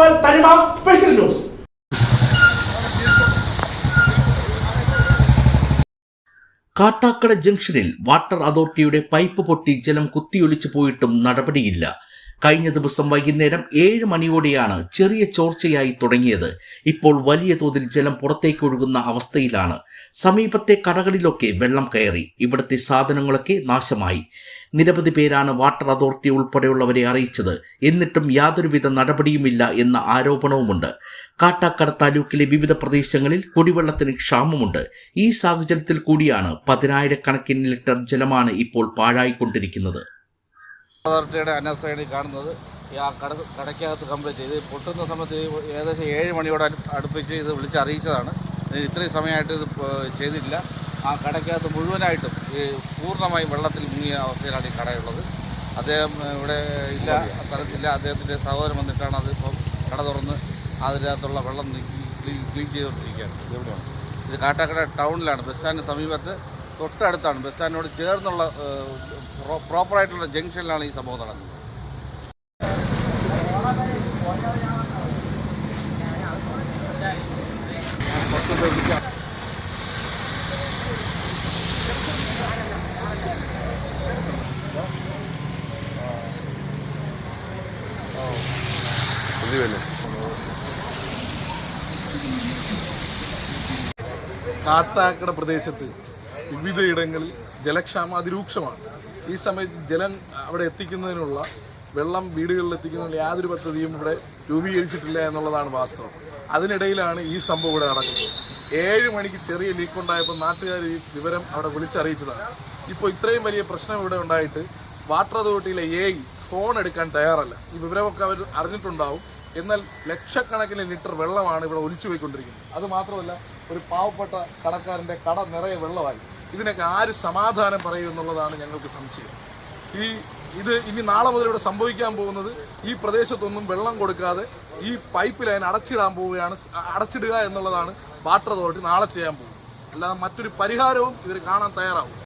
World തനിമ special news Kattakada ജംഗ്ഷനിൽ water അതോറിറ്റിയുടെ പൈപ്പ് പൊട്ടി ജലം കുത്തിയൊലിച്ചു പോയിട്ടും നടപടിയില്ല. കഴിഞ്ഞ ദിവസം വൈകുന്നേരം ഏഴ് മണിയോടെയാണ് ചെറിയ ചോർച്ചയായി തുടങ്ങിയത്. ഇപ്പോൾ വലിയ തോതിൽ ജലം പുറത്തേക്ക് ഒഴുകുന്ന അവസ്ഥയിലാണ്. സമീപത്തെ കടകളിലൊക്കെ വെള്ളം കയറി. ഇവിടുത്തെ സാധനങ്ങളൊക്കെ നാശമായി. നിരവധി പേരാണ് വാട്ടർ അതോറിറ്റി ഉൾപ്പെടെയുള്ളവരെ അറിയിച്ചത്. എന്നിട്ടും യാതൊരുവിധ നടപടിയുമില്ല എന്ന ആരോപണവുമുണ്ട്. കാട്ടാക്കട താലൂക്കിലെ വിവിധ പ്രദേശങ്ങളിൽ കുടിവെള്ളത്തിന് ക്ഷാമമുണ്ട്. ഈ സാഹചര്യത്തിൽ കൂടിയാണ് പതിനായിരക്കണക്കിന് ലിറ്റർ ജലമാണ് ഇപ്പോൾ പാഴായിക്കൊണ്ടിരിക്കുന്നത്. അതോറിറ്റിയുടെ അന്വേഷണി കാണുന്നത് ഈ ആ കട കടയ്ക്കകത്ത് കംപ്ലീറ്റ് ഇത് പൊട്ടുന്ന സമയത്ത് ഏകദേശം ഏഴ് മണിയോട് അടുപ്പിച്ച് ഇത് വിളിച്ച് അറിയിച്ചതാണ്. ഇത് ഇത്രയും സമയമായിട്ട് ഇത് ചെയ്തില്ല. ആ കടയ്ക്കകത്ത് മുഴുവനായിട്ടും ഈ പൂർണമായും വെള്ളത്തിൽ മുങ്ങിയ അവസ്ഥയിലാണ് ഈ കടയുള്ളത്. അദ്ദേഹം ഇവിടെ ഇല്ല സ്ഥലത്തില്ല. അദ്ദേഹത്തിന്റെ സഹോദരൻ വന്നിട്ടാണ് അത് കട തുറന്ന് അതിനകത്തുള്ള വെള്ളം ക്ലീൻ ചെയ്തുകൊണ്ടിരിക്കുകയാണ്. ഇത് എവിടെയാണ്? ഇത് കാട്ടാക്കട ടൗണിലാണ്. ബസ് സ്റ്റാൻഡിന് സമീപത്ത് തൊട്ടടുത്താണ് ബസ് സ്റ്റാൻഡിനോട് ചേർന്നുള്ള പ്രോപ്പറായിട്ടുള്ള ജംഗ്ഷനിലാണ് ഈ സംഭവം നടന്നത് കാട്ടാക്കട പ്രദേശത്ത് വിവിധയിടങ്ങളിൽ ജലക്ഷാമം അതിരൂക്ഷമാണ്. ഈ സമയത്ത് ജലം അവിടെ എത്തിക്കുന്നതിനുള്ള വെള്ളം വീടുകളിൽ എത്തിക്കുന്നതിനുള്ള യാതൊരു പദ്ധതിയും ഇവിടെ രൂപീകരിച്ചിട്ടില്ല എന്നുള്ളതാണ് വാസ്തവം. അതിനിടയിലാണ് ഈ സംഭവം ഇവിടെ നടക്കുന്നത്. ഏഴ് മണിക്ക് ചെറിയ ലീക്ക് ഉണ്ടായപ്പോൾ നാട്ടുകാർ ഈ വിവരം അവിടെ വിളിച്ചറിയിച്ചതാണ്. ഇപ്പോൾ ഇത്രയും വലിയ പ്രശ്നം ഇവിടെ ഉണ്ടായിട്ട് വാട്ടർ അതോറിറ്റിയിലെ എ ഫോൺ എടുക്കാൻ തയ്യാറല്ല. ഈ വിവരമൊക്കെ അവർ അറിഞ്ഞിട്ടുണ്ടാവും. എന്നാൽ ലക്ഷക്കണക്കിന് ലിറ്റർ വെള്ളമാണ് ഇവിടെ ഒലിച്ചു പോയിക്കൊണ്ടിരിക്കുന്നത് അത് മാത്രമല്ല ഒരു പാവപ്പെട്ട കടക്കാരന്റെ കട നിറയെ വെള്ളമായി. ഇതിനൊക്കെ ആര് സമാധാനം പറയും എന്നുള്ളതാണ് ഞങ്ങൾക്ക് സംശയം. ഈ ഇത് ഇനി നാളെ മുതൽ ഇവിടെ സംഭവിക്കാൻ പോകുന്നത് ഈ പ്രദേശത്തൊന്നും വെള്ളം കൊടുക്കാതെ ഈ പൈപ്പ് ലൈൻ അടച്ചിടാൻ പോവുകയാണ് അടച്ചിടുക എന്നുള്ളതാണ് വാട്ടർ അതോറിറ്റി നാളെ ചെയ്യാൻ പോകുന്നത്. അല്ലാതെ മറ്റൊരു പരിഹാരവും ഇവർ കാണാൻ തയ്യാറാവും